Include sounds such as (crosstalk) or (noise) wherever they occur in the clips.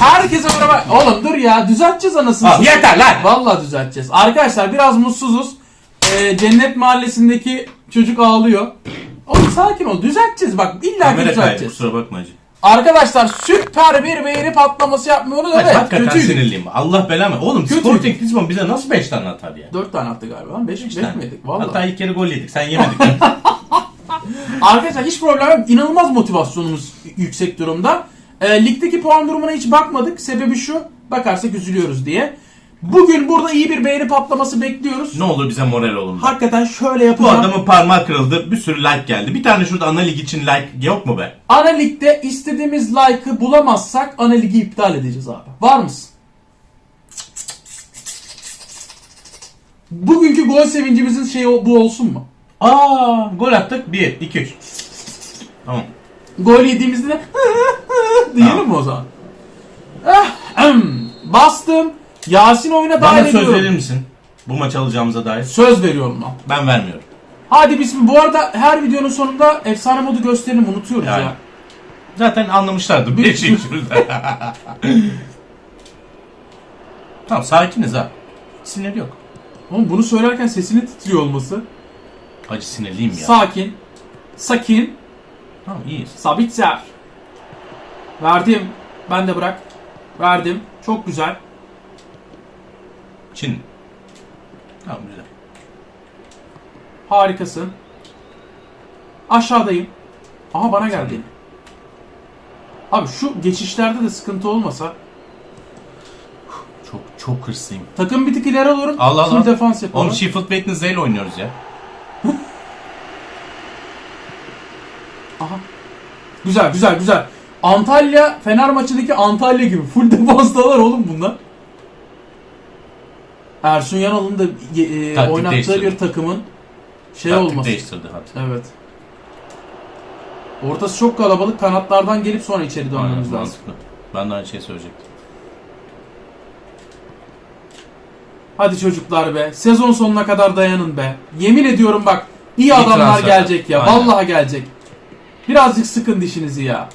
Herkese merhaba. Oğlum dur ya düzelteceğiz anasını. Abi yeter lan. Vallahi düzelteceğiz. Arkadaşlar biraz mutsuzuz. Ee, Cennet Mahallesi'ndeki çocuk ağlıyor. Oğlum sakin ol düzelteceğiz bak illa ki Kamera kaydı düzelteceğiz. kusura bakma hacı. Arkadaşlar süper bir beğeni patlaması yapmıyoruz Hacı evet hakikaten kötüydük. sinirliyim. Allah belamı. Oğlum Kötüydük. Sporting Lisbon bize nasıl 5 tane atar ya? 4 tane attı galiba. 5 5 tane. miydik? Vallahi. Hatta ilk kere gol yedik. Sen yemedin. (laughs) Arkadaşlar hiç problem yok. İnanılmaz motivasyonumuz yüksek durumda. E, ligdeki puan durumuna hiç bakmadık. Sebebi şu. Bakarsak üzülüyoruz diye. Bugün burada iyi bir beğeni patlaması bekliyoruz. ne olur bize moral olun. Hakikaten şöyle Bu yapacağım. adamın parmağı kırıldı. Bir sürü like geldi. Bir tane şurada ana lig için like yok mu be? Ana ligde istediğimiz like'ı bulamazsak ana ligi iptal edeceğiz abi. Var mısın? Bugünkü gol sevincimizin şeyi o- bu olsun mu? Aa, gol attık. 1 2 3. Tamam. Gol yediğimizde de (laughs) (laughs) diyelim mi o zaman? Ahem. Bastım. Yasin oyuna dahil Bana söz ediyorum. verir misin? Bu maç alacağımıza dair. Söz veriyorum lan. Ben vermiyorum. Hadi bismillah. Bu arada her videonun sonunda efsane modu gösterelim unutuyoruz Yani. ya. Zaten anlamışlardır. Bir şey şurada. (laughs) tamam sakiniz ha. Sinir yok. Oğlum bunu söylerken sesini titriyor olması. Acı sinirliyim ya. Sakin. Sakin. tamam iyiyiz. Sabitzer. Verdim. Ben de bırak. Verdim. Çok güzel. Çin. Tamam güzel. Harikasın. Aşağıdayım. Aha bana geldi. Abi şu geçişlerde de sıkıntı olmasa Çok çok hırslıyım. takım bir tık ileri alıyorum. Allah Allah. Full defans yapalım. Oğlum Sheffield Wednesday ile oynuyoruz ya. Aha. Güzel güzel güzel. Antalya Fener maçındaki Antalya gibi full (laughs) defanstalar oğlum bunlar. Ersun Yanal'ın da e, Taktik oynattığı değiştirdi. bir takımın şey Taktik olması. değiştirdi hatta. Evet. Ortası çok kalabalık. Kanatlardan gelip sonra içeri dönmemiz Aynen, lazım. mantıklı. Ben de aynı şey söyleyecektim. Hadi çocuklar be. Sezon sonuna kadar dayanın be. Yemin ediyorum bak iyi adamlar transfer. gelecek ya. Aynen. Vallahi gelecek. Birazcık sıkın dişinizi ya.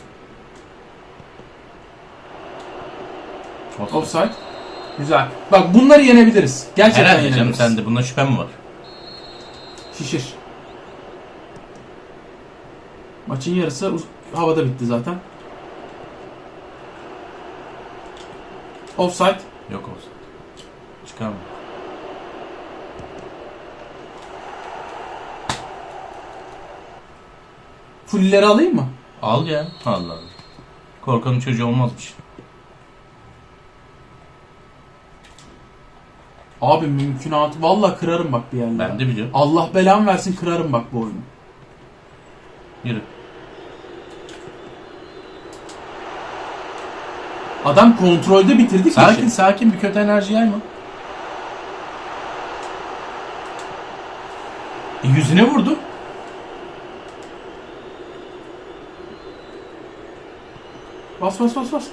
Olsun. Offside. Güzel. Bak bunları yenebiliriz. Gerçekten Herhalde canım yenebiliriz. sende bunda şüphe mi var? Şişir. Maçın yarısı uz- havada bitti zaten. Offside. Yok olsun. Çıkarma. Fulleri alayım mı? Al ya. Allah Allah. Korkanın çocuğu olmazmış. Abi mümkünatı. Vallahi kırarım bak bir yerlere. Ben de biliyorum. Allah belamı versin kırarım bak bu oyunu. Yürü. Adam kontrolde bitirdi ki Sakin işi. sakin bir kötü enerji yayma. E, yüzüne vurdu. Bas bas bas bas.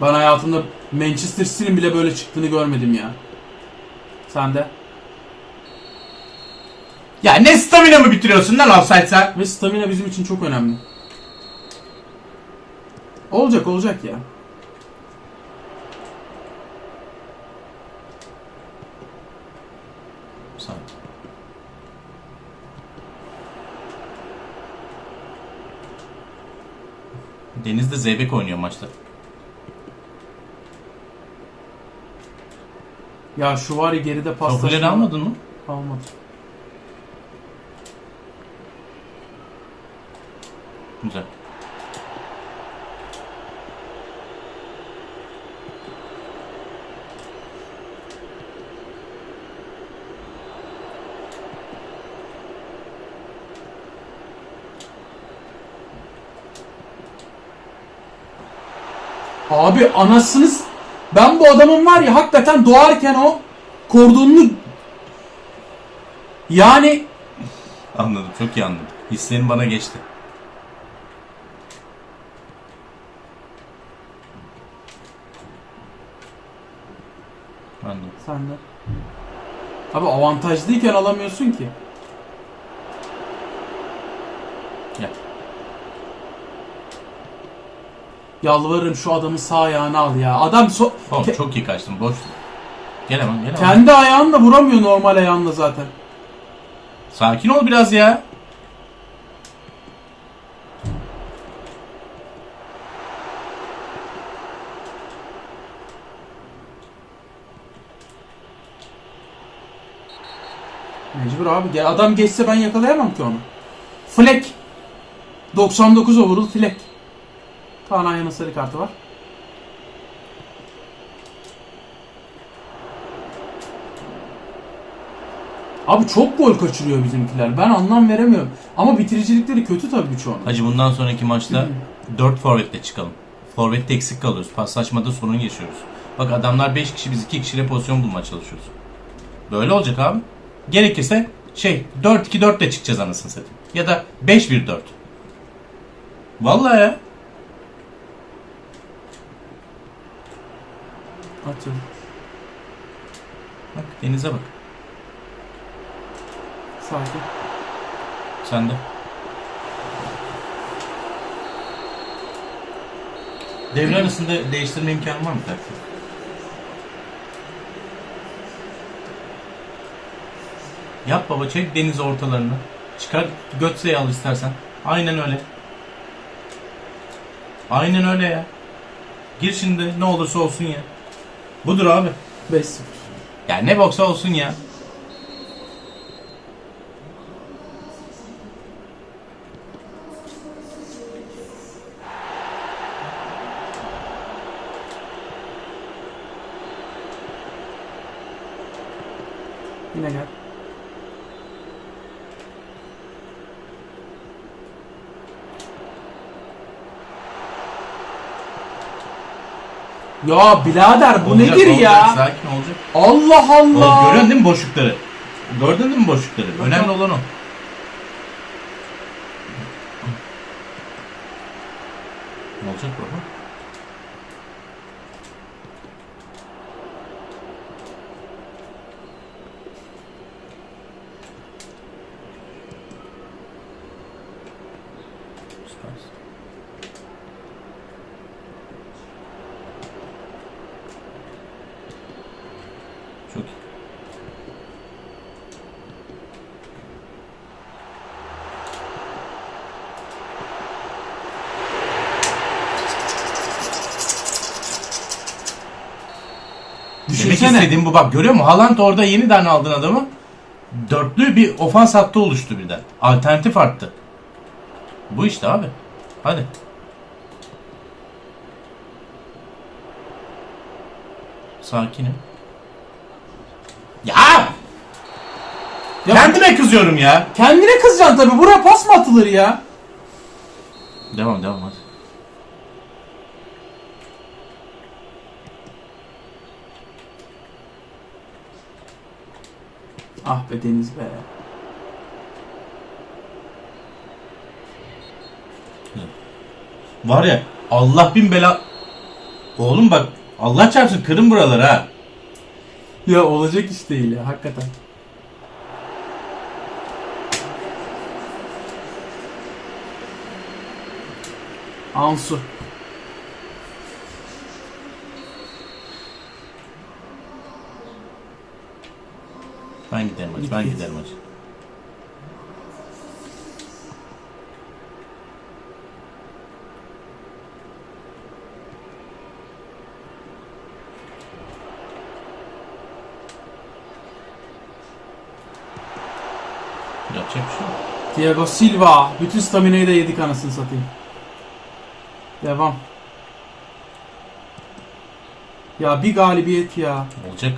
Ben hayatımda Manchester City'nin bile böyle çıktığını görmedim ya. Sen de. Ya ne stamina mı bitiriyorsun lan offside sen? Ve stamina bizim için çok önemli. Olacak olacak ya. Sakin. Deniz de Zeybek oynuyor maçta. Ya şu var ya geride paslaşma. Topuları almadın mı? Almadım. Güzel. Abi anasınız ben bu adamın var ya hakikaten doğarken o kordonunu yani Anladım. Çok iyi anladım. Hislerin bana geçti. Anladım. sen de. Abi avantajlıyken alamıyorsun ki. Yalvarırım şu adamın sağ ayağını al ya. Adam so- ke- çok iyi kaçtım. Boş. Gelemem gelemem. kendi ayağınla vuramıyor normal ayağınla zaten. Sakin ol biraz ya. Mecbur abi. Ge- Adam geçse ben yakalayamam ki onu. Fleck. 99 overall Fleck. Kaan Ayhan'ın sarı kartı var. Abi çok gol kaçırıyor bizimkiler. Ben anlam veremiyorum. Ama bitiricilikleri kötü tabii birçoğunun. Hacı bundan sonraki maçta (clears throat) 4 forvetle çıkalım. Forvette eksik kalıyoruz. Paslaşmada sorun yaşıyoruz. Bak adamlar 5 kişi biz 2 kişiyle pozisyon bulmaya çalışıyoruz. Böyle olacak abi. Gerekirse şey 4-2-4 ile çıkacağız anasını satayım. Ya da 5-1-4. Vallahi ya. Atıyorum. Bak denize bak. Sakin. Sen de. Devre arasında değiştirme imkanı var mı taktik? Yap baba çek deniz ortalarını. Çıkar Götze'yi al istersen. Aynen öyle. Aynen öyle ya. Gir şimdi ne olursa olsun ya. Budur abi. 5-0. Ya ne boksa olsun ya. Yine gel. Ya birader bu Olacak, nedir olacak, ya? Sakin olacak. Allah Allah. görüyorsun değil mi boşlukları? Gördün değil mi boşlukları? Önemli olan o. Ne olacak baba? Süpersin. Çok iyi. Demek Düşünsene. istediğim bu bak görüyor musun? Haaland orada yeniden aldın adamı. Dörtlü bir ofans hattı oluştu birden. Alternatif arttı. Bu işte abi. Hadi. Sakinim. Ya! Ya Kendime kızıyorum ya. Kendine kızacaksın tabii. Buraya pas mı atılır ya? Devam devam hadi. Ah be Deniz be. Var ya Allah bin bela... Oğlum bak Allah çarpsın kırın buraları ha. Ya olacak iş değil ya hakikaten. Ansu. Ben giderim Git, ben giderim hadi. Yapacak bir şey yok. Thiago Silva. Bütün staminayı da yedik anasını satayım. Devam. Ya bir galibiyet ya. Olacak.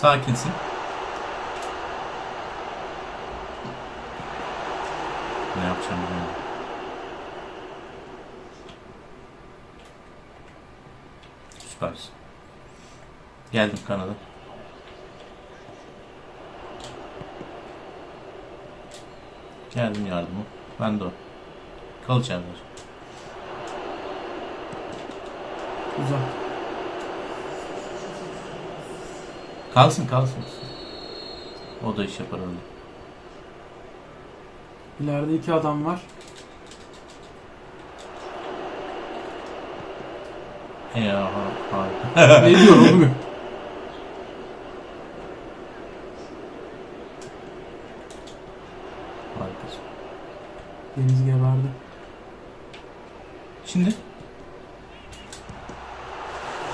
Sakinsin. Ne yapacağım bilmiyorum. Süpersin. Geldim Kanada. Geldim yardıma. Ben de o. Kal. Güzel. Kalsın kalsın. O da iş yapar öyle. İleride iki adam var. Ya harika. ne diyor oğlum? (laughs) Harikasın. Deniz geberdi. Şimdi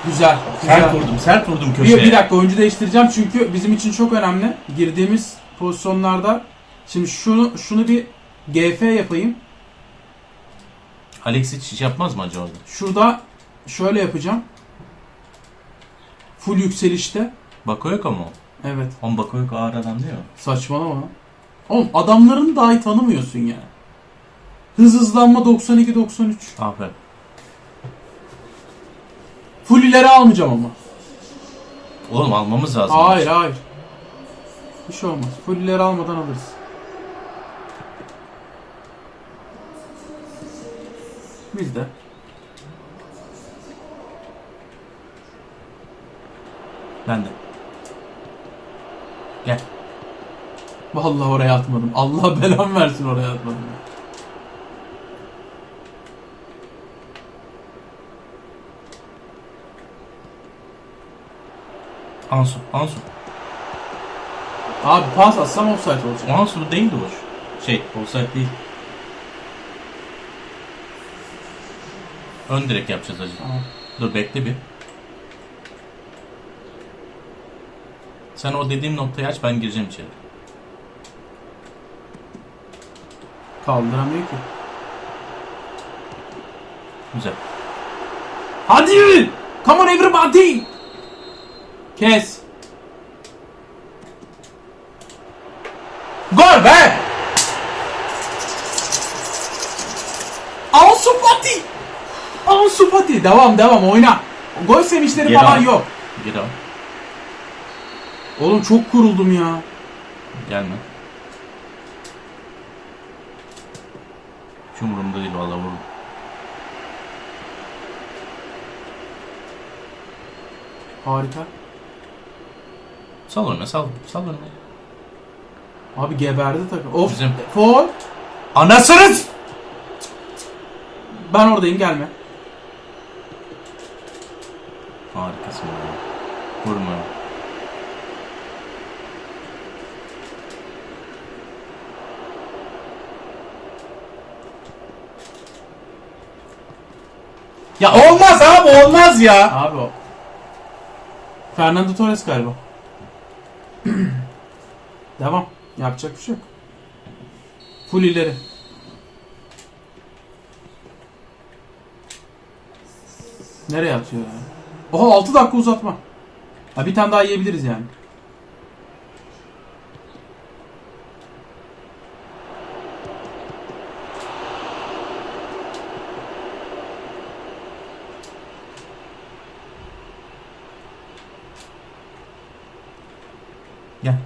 Güzel. Sert vurdum, sert vurdum Bir, köşeye. bir dakika oyuncu değiştireceğim çünkü bizim için çok önemli. Girdiğimiz pozisyonlarda şimdi şunu şunu bir GF yapayım. Alex hiç yapmaz mı acaba orada? Şurada şöyle yapacağım. Full yükselişte. Bakayoko mu? Evet. On Bakayoko ağır adam değil mi? Saçmalama. Oğlum adamların dahi tanımıyorsun ya. Hız hızlanma 92-93. Aferin. Full ileri almayacağım ama. Oğlum almamız lazım. Hayır hayır. Bir şey olmaz. Full ileri almadan alırız. Biz de. Ben de. Gel. Vallahi oraya atmadım. Allah belamı versin oraya atmadım. Ansu. Ansu. Abi pas atsam offside olacak. Ansu bu değildi boş. Şey, offside değil. Ön direkt yapacağız acı. Tamam. Dur bekle bir. Sen o dediğim noktayı aç ben gireceğim içeri. Kaldıramıyor ki. Güzel. Hadi! Come on everybody! Kes. Gol be! Ansu Fati! Ansu Fati! Devam devam oyna. Gol sevinçleri Geri falan al. yok. Gir al. Oğlum çok kuruldum ya. Gelme. Hiç umurumda değil valla vururum. Harika. Sal önüne sal. Sal önüne. Abi geberdi takım. Of. Bizim- Foul. Anasınız! Ben oradayım gelme. Harikasın ya. Vurma. Ya olmaz abi olmaz ya. Abi o. Fernando Torres galiba. (clears throat) Devam. Yapacak bir şey yok. Full ileri. Nereye atıyor ya? Oha 6 dakika uzatma. Ha bir tane daha yiyebiliriz yani.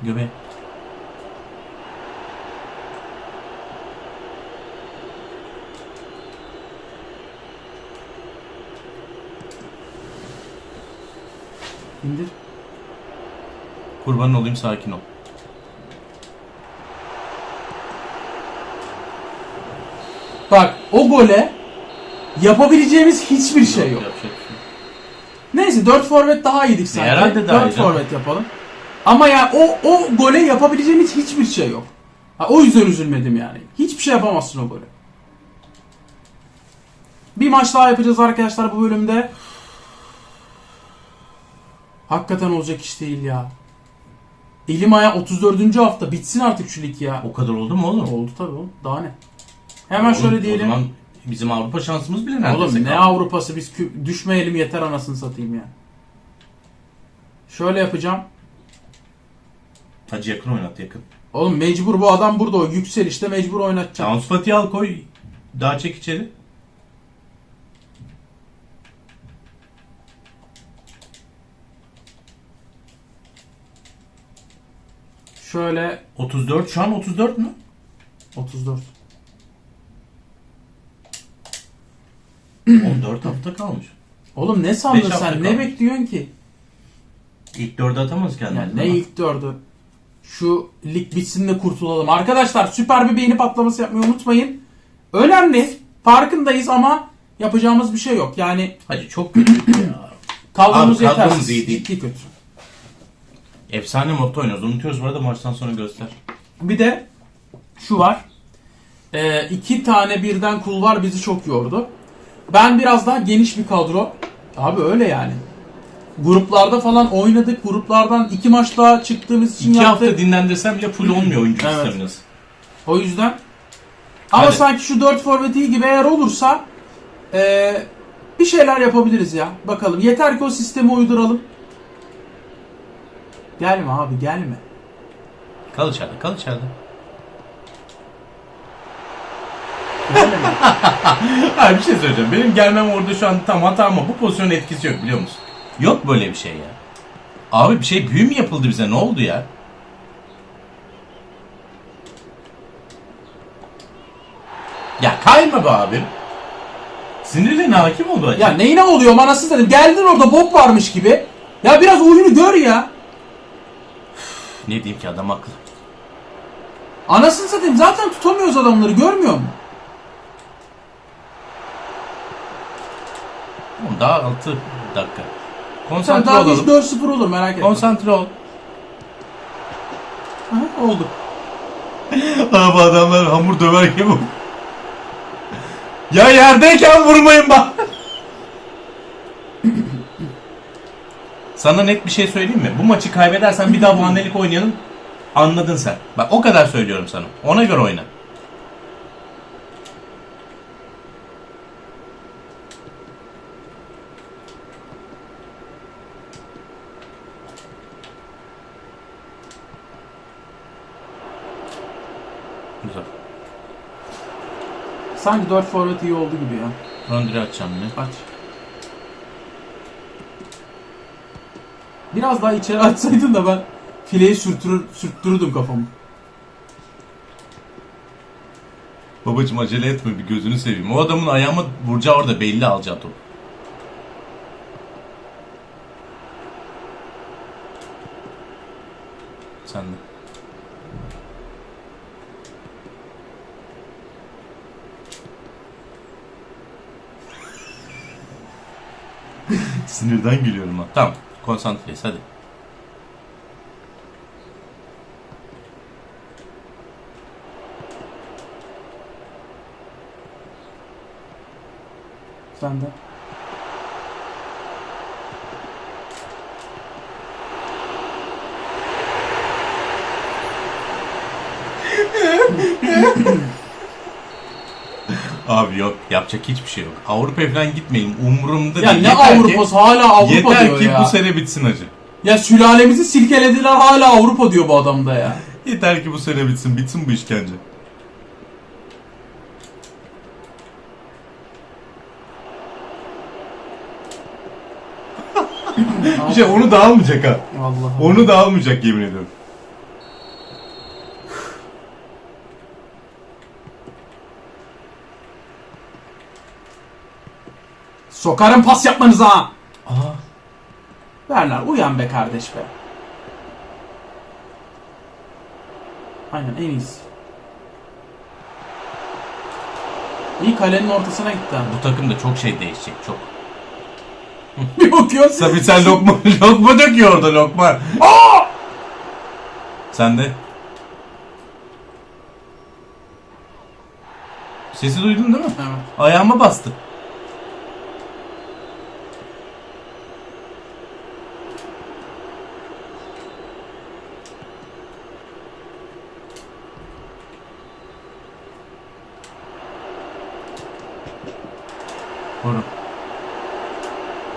Göbeğe. İndir. Kurbanın olayım sakin ol. Bak o gole yapabileceğimiz hiçbir şey yok. Yapacak bir şey. Neyse 4 forvet daha iyiydik sanki. Herhalde daha 4 iyi canım. forvet yapalım. Ama ya o o gole yapabileceğimiz hiçbir şey yok. Ha, o yüzden üzülmedim yani. Hiçbir şey yapamazsın o gole. Bir maç daha yapacağız arkadaşlar bu bölümde. Hakikaten olacak iş değil ya. Elim aya 34. hafta bitsin artık şu lig ya. O kadar oldu mu oğlum? Oldu tabii oğlum. Daha ne? Hemen şöyle Oğlum, diyelim. O zaman bizim Avrupa şansımız bile neredeyse Oğlum ne kaldı. Avrupa'sı biz düşmeyelim yeter anasını satayım ya. Şöyle yapacağım. Hacı yakın oynat yakın. Oğlum mecbur bu adam burada o yükselişte mecbur oynatacağım. Ansu Fati'yi al koy. Daha çek içeri. Şöyle 34 şu an 34 mü? 34. 14 hafta kalmış. Oğlum ne sandın Beş hafta sen? Ne kalmış. bekliyorsun ki? İlk 4'e atamaz kendini. Yani ne değil mi? ilk dördü. Şu lig bitsin de kurtulalım. Arkadaşlar süper bir beğeni patlaması yapmayı unutmayın. Önemli. Farkındayız ama yapacağımız bir şey yok. Yani Hacı çok kötü (clears throat) ya. kadromuz Abi, kadromuz yetersiz. iyi değil. Ciddi kötü. Efsane modda oynuyoruz. Unutuyoruz bu arada maçtan sonra göster. Bir de şu var. Ee, iki tane birden kul var bizi çok yordu. Ben biraz daha geniş bir kadro. Abi öyle yani. Gruplarda falan oynadık. Gruplardan iki maç daha çıktığımız için İki yaptık. hafta dinlendirsem bile full olmuyor oyuncu Evet. staminası. O yüzden. Ama Hadi. sanki şu 4 forvet iyi gibi eğer olursa ee, bir şeyler yapabiliriz ya. Bakalım. Yeter ki o sistemi uyduralım. Gelme abi gelme. Kal içeride, kal içeride. Abi (laughs) bir şey söyleyeceğim. Benim gelmem orada şu an tam hata ama bu pozisyonun etkisi yok biliyor musun? Yok böyle bir şey ya. Abi bir şey büyü mü yapıldı bize? Ne oldu ya? Ya kayma be abim. Sinirlerine hakim oldu acaba. ya neyine oluyor manasız dedim. Geldin orada bok varmış gibi. Ya biraz oyunu gör ya. Ne diyeyim ki adam haklı. Anasını satayım zaten tutamıyoruz adamları görmüyor musun? Oğlum daha 6 dakika. Sen Konsantre daha hiç olalım. 4-0 olur merak etme. Konsantre ol. Aha, oldu. (laughs) Abi adamlar hamur döver gibi. ya yerdeyken vurmayın bak. Sana net bir şey söyleyeyim mi? Bu maçı kaybedersen bir daha bu annelik oynayalım. Anladın sen. Bak o kadar söylüyorum sana. Ona göre oyna. Güzel. Sanki 4 forvet iyi oldu gibi ya. Rondiri açacağım yine. Aç. Biraz daha içeri açsaydın da ben fileyi sürtürür, sürttürürdüm kafamı. Babacım acele etme bir gözünü seveyim. O adamın ayağıma vuracağı orada belli alacağı top. Sen de. Sinirden gülüyorum ha. Tamam. Konsantreyiz hadi. Sen de. Abi yok yapacak hiçbir şey yok. Avrupa falan gitmeyin. Umurumda Ya değil. ne Yeter ki- Avrupa'sı hala Avrupa Yeter diyor ki ya. bu sene bitsin acı. Ya sülalemizi silkelediler hala Avrupa diyor bu adam da ya. Yeter ki bu sene bitsin. Bitsin bu işkence. (laughs) Bir şey onu da almayacak ha. Vallahi. Onu da almayacak yemin ediyorum. Sokarım pas yapmanıza. Aa. Werner uyan be kardeş be. Aynen en iyisi. İyi kalenin ortasına gitti ha. Bu takımda çok şey değişecek çok. Bir bakıyorsun. Tabii sen lokma, (laughs) lokma döküyor orada lokma. Aa! Sen de. Sesi duydun değil mi? Evet. Ayağıma bastı. Vurun.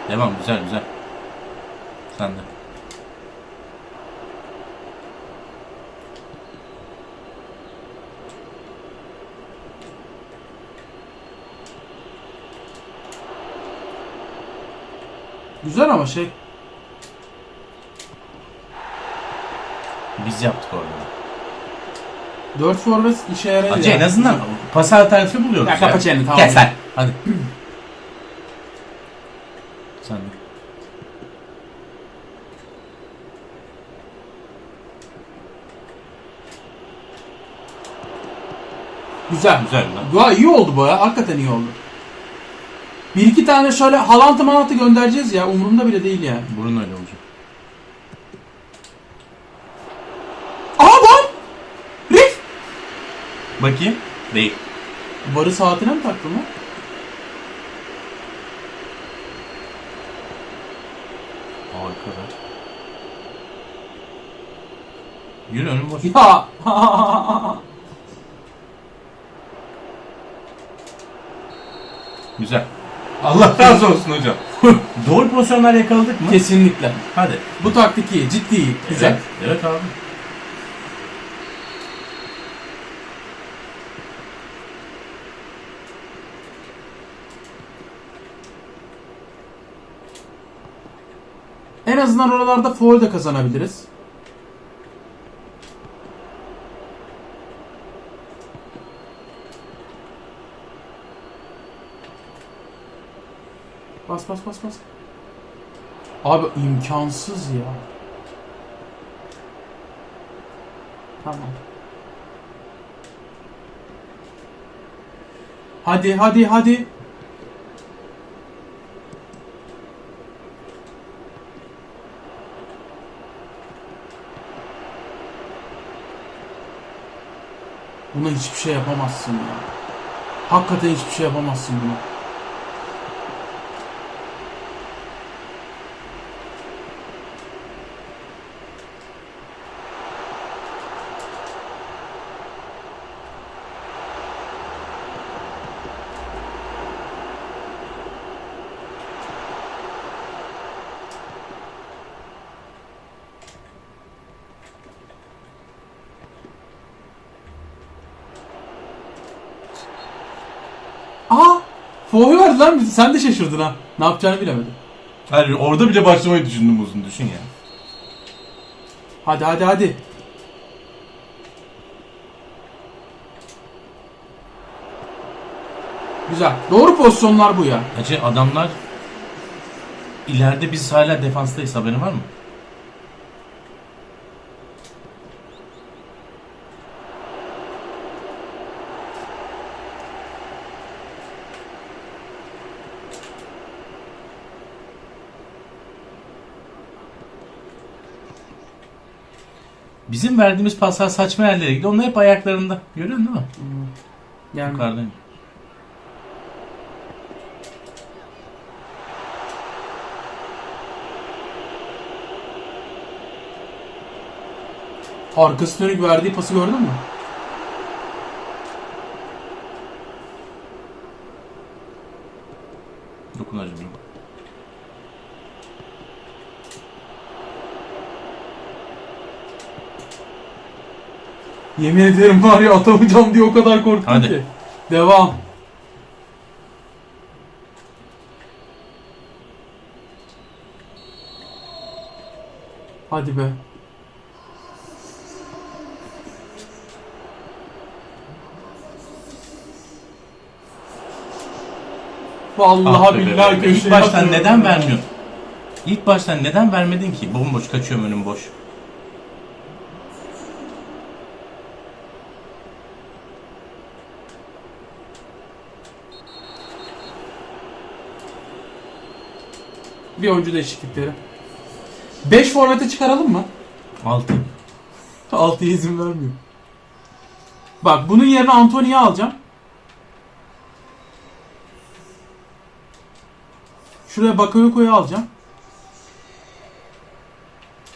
Devam güzel güzel. Sen de. Güzel ama şey. Biz yaptık orada. 4 forvet işe yaradı Acı ya. en azından pas alternatifi buluyoruz Ya kapa çeneni, tamam. Kes lan. Hadi. (clears throat) Sen de. Güzel. Güzel lan. İyi oldu bu ya. Hakikaten iyi oldu. Bir iki tane şöyle halantı malantı göndereceğiz ya. Umurumda bile değil yani. Burun öyle olacak. Aha var! Rick! Bakayım. Değil. Varı saatine mi taktın lan? Harika be. Yürü önüm boş. Ya! (laughs) Güzel. Allah razı olsun hocam. (laughs) Doğru pozisyonlar yakaladık mı? Kesinlikle. Hadi. Bu taktik iyi. Ciddi iyi. Güzel. Evet, evet abi. En azından oralarda foul de kazanabiliriz. Bas bas bas bas. Abi imkansız ya. Tamam. Hadi hadi hadi. Buna hiçbir şey yapamazsın ya. Hakikaten hiçbir şey yapamazsın buna. Aa! Verdi lan bizi. Sen de şaşırdın ha. Ne yapacağını bilemedin. Hayır orada bile başlamayı düşündüm uzun düşün ya. Hadi hadi hadi. Güzel. Doğru pozisyonlar bu ya. Hacı adamlar ileride biz hala defanstayız haberin var mı? Bizim verdiğimiz paslar saçma yerlere gidiyor. Onlar hep ayaklarında. Görüyorsun değil mi? Yani Yukarıdayım. arkası dönük verdiği pası gördün mü? Dokun hacı bunu. Yemin ederim var ya atamayacağım diye o kadar korktum Hadi. ki. Devam. Hadi be. Vallahi Ah billahi köşeye İlk baştan neden vermiyorsun? İlk baştan neden vermedin ki? Bomboş kaçıyorum önüm boş. Bir oyuncu değişiklikleri. 5 formate çıkaralım mı? Altı. (laughs) 6'ya izin vermiyor. Bak bunun yerine Anthony'yi alacağım. Şuraya Bakayoko'yu alacağım.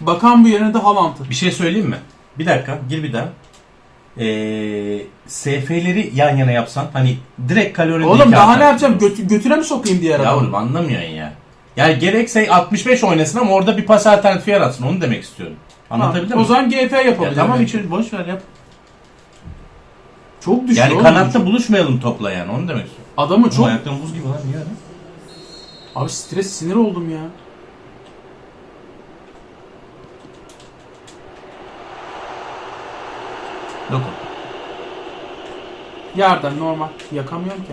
Bakan bu yerine de Haaland'ı. Bir şey söyleyeyim mi? Bir dakika gir bir daha. Ee, SF'leri yan yana yapsan hani direkt kalori Oğlum daha ne yapacağım? Götü, götüne mi sokayım diğer adamı? Yavrum anlamıyorsun ya. Yani gerekse 65 oynasın ama orada bir pas alternatifi yaratsın. Onu demek istiyorum. Anlatabildim mi? O zaman GF yapabilirim. Ya tamam içeri boş ver yap. Çok düştü Yani oğlum. kanatta buluşmayalım topla yani onu demek istiyorum. Adamı Çok... çok... Ayakların buz gibi lan niye öyle? Abi stres sinir oldum ya. Dokun. Yerden normal. Yakamıyorum ki.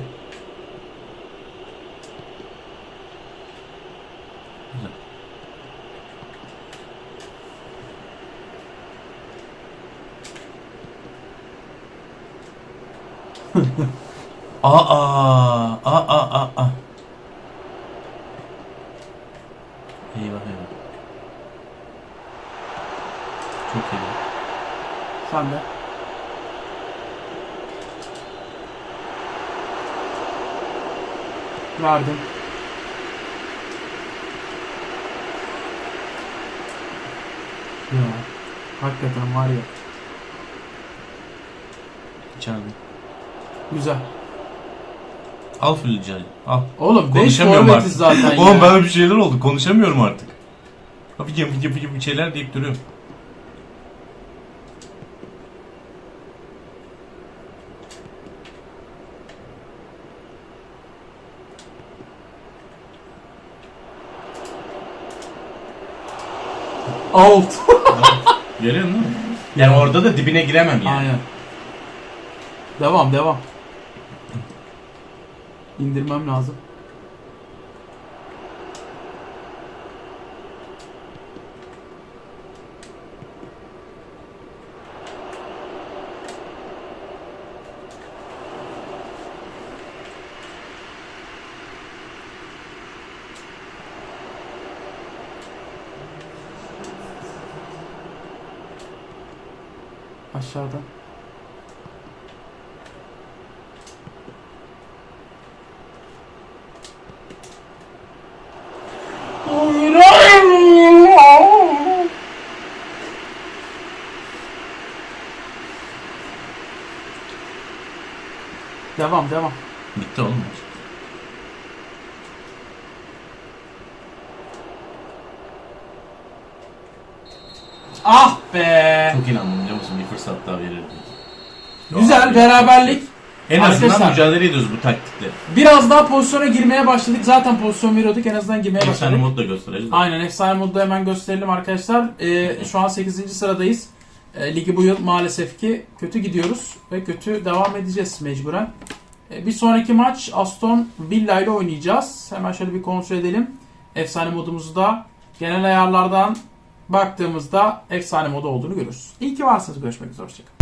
(laughs) Aa, aa, aa, aa. Eyvah eyvah. Çok iyi. Sen de. Verdim. Ya hakikaten var ya. İçeride. Güzel. Al Fülcay. Al. Oğlum 5 Konuşamıyorum forvetiz artık. zaten (laughs) Oğlum ya. bana bir şeyler oldu. Konuşamıyorum artık. Fıcım fıcım fıcım bir şeyler deyip duruyorum. Out. (laughs) Görüyor musun? Yani orada da dibine giremem yani. Aynen. Devam devam. İndirmem lazım. Aşağıda. Devam devam. Bitti oğlum. Ah be. Çok inandım biliyor musun? Bir fırsat daha verirdim. Güzel beraberlik. En azından Arkadaşlar- mücadele ediyoruz bu taktikle. Biraz daha pozisyona girmeye başladık. Zaten pozisyon veriyorduk. En azından girmeye Efsane başladık. mod da göstereceğiz. de. Aynen efsane modda hemen gösterelim arkadaşlar. Ee, şu an 8. sıradayız. Ee, ligi bu yıl maalesef ki kötü gidiyoruz ve kötü devam edeceğiz mecburen. Ee, bir sonraki maç Aston Villa ile oynayacağız. Hemen şöyle bir kontrol edelim. Efsane modumuzda genel ayarlardan baktığımızda efsane modu olduğunu görürüz. İyi ki varsınız. Görüşmek üzere. Hoşçakalın.